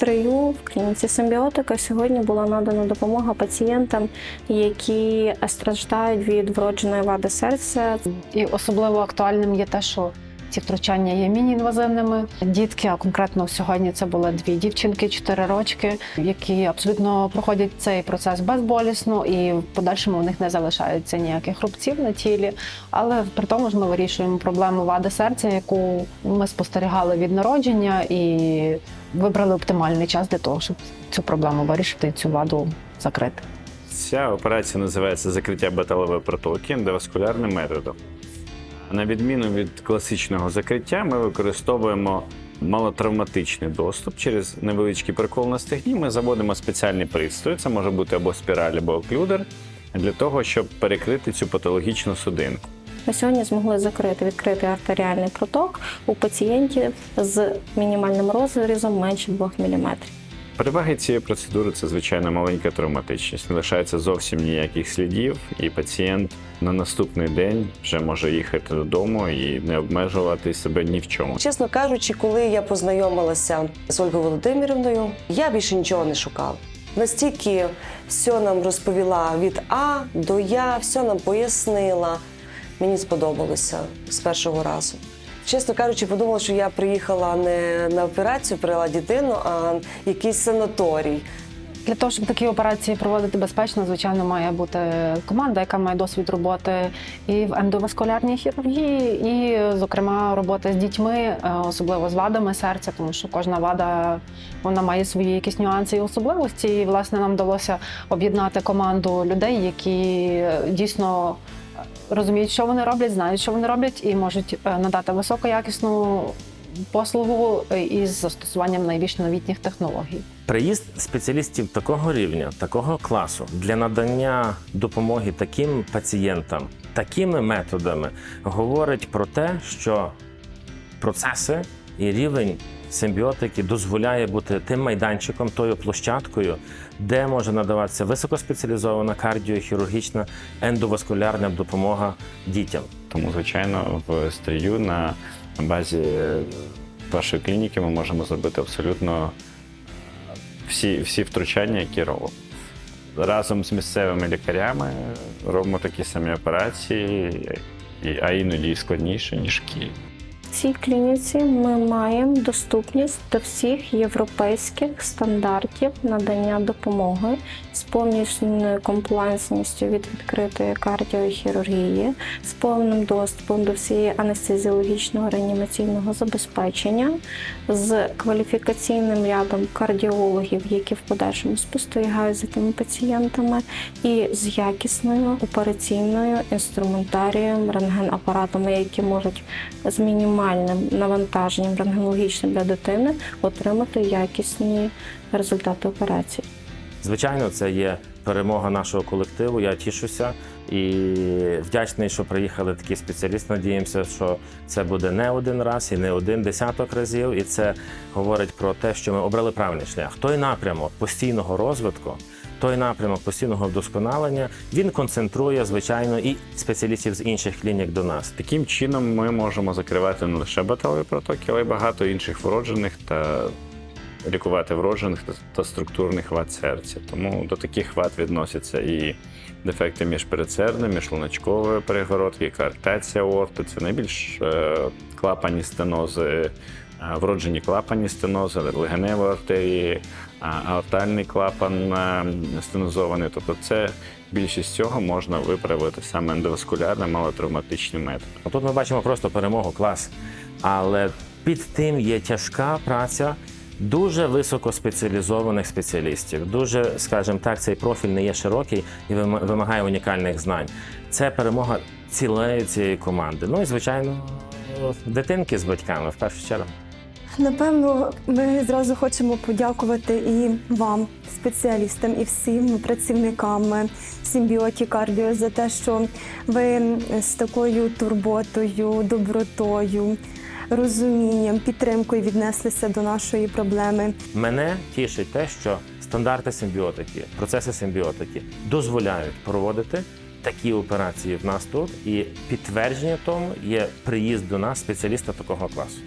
стрию в клініці симбіотика сьогодні була надана допомога пацієнтам, які страждають від вродженої вади серця. І особливо актуальним є те, що ці втручання є міні-інвазивними. Дітки, а конкретно сьогодні це були дві дівчинки, 4 рочки, які абсолютно проходять цей процес безболісно, і в подальшому у них не залишається ніяких рубців на тілі. Але при тому ж ми вирішуємо проблему вади серця, яку ми спостерігали від народження, і вибрали оптимальний час для того, щоб цю проблему вирішити цю ваду закрити. Ця операція називається закриття беталової протоки ендоваскулярним методом. На відміну від класичного закриття, ми використовуємо малотравматичний доступ через невеличкий прикол на стегні. Ми заводимо спеціальний пристрій, це може бути або спіраль, або оклюдер, для того, щоб перекрити цю патологічну судинку. Ми сьогодні змогли закрити відкритий артеріальний проток у пацієнтів з мінімальним розрізом менше 2 мм. Переваги цієї процедури це звичайно маленька травматичність. Не лишається зовсім ніяких слідів, і пацієнт на наступний день вже може їхати додому і не обмежувати себе ні в чому. Чесно кажучи, коли я познайомилася з Ольгою Володимирівною, я більше нічого не шукала. Настільки все нам розповіла від А до Я, все нам пояснила. Мені сподобалося з першого разу. Чесно кажучи, подумала, що я приїхала не на операцію, привела дитину, а якийсь санаторій. Для того, щоб такі операції проводити безпечно, звичайно, має бути команда, яка має досвід роботи і в ендоваскулярній хірургії, і, зокрема, роботи з дітьми, е, особливо з вадами серця, тому що кожна вада вона має свої якісь нюанси і особливості. І власне нам вдалося об'єднати команду людей, які е, дійсно розуміють, що вони роблять, знають, що вони роблять, і можуть е, надати високоякісну послугу е, із застосуванням найбільш новітніх технологій. Приїзд спеціалістів такого рівня, такого класу для надання допомоги таким пацієнтам, такими методами говорить про те, що процеси і рівень симбіотики дозволяє бути тим майданчиком, тою площадкою, де може надаватися високоспеціалізована кардіохірургічна ендоваскулярна допомога дітям. Тому, звичайно, в стрію на базі е, вашої клініки ми можемо зробити абсолютно всі, всі втручання, які робимо. Разом з місцевими лікарями робимо такі самі операції, а іноді складніше, ніж в Києві. Цій клініці ми маємо доступність до всіх європейських стандартів надання допомоги з повністю комплайнсністю від відкритої кардіохірургії, з повним доступом до всієї анестезіологічного реанімаційного забезпечення, з кваліфікаційним рядом кардіологів, які в подальшому спостерігають за тими пацієнтами, і з якісною операційною інструментарієм, рентгенапаратами, які можуть з мінімальним навантаженням рентгенологічним для дитини отримати якісні результати операції. Звичайно, це є перемога нашого колективу. Я тішуся і вдячний, що приїхали такі спеціалісти. Надіємося, що це буде не один раз і не один десяток разів. І це говорить про те, що ми обрали правильний шлях. Той напрямок постійного розвитку, той напрямок постійного вдосконалення він концентрує, звичайно, і спеціалістів з інших клінік до нас. Таким чином ми можемо закривати не лише баталові протоки, але й багато інших вроджених та лікувати вроджених та- структурних вад серця. Тому до таких вад відносяться і дефекти міжпередсердної, міжлуночкової перегородки, коартація аорти. Це найбільш е, клапані стенози, е, вроджені клапані стенози, легеневі артерії, аортальний клапан е, стенозований. Тобто це більшість цього можна виправити саме ендоваскулярним малотравматичним методом. А Тут ми бачимо просто перемогу, клас. Але під тим є тяжка праця дуже високоспеціалізованих спеціалістів. Дуже, скажімо так, цей профіль не є широкий і вим- вимагає унікальних знань. Це перемога цілої цієї команди. Ну і звичайно, дитинки з батьками в першу чергу. Напевно, ми зразу хочемо подякувати і вам, спеціалістам, і всім працівникам Сімбіоті Кардіо за те, що ви з такою турботою, добротою, розумінням, підтримкою віднеслися до нашої проблеми. Мене тішить те, що стандарти симбіотики, процеси симбіотики дозволяють проводити такі операції в нас тут, і підтвердження тому є приїзд до нас спеціаліста такого класу.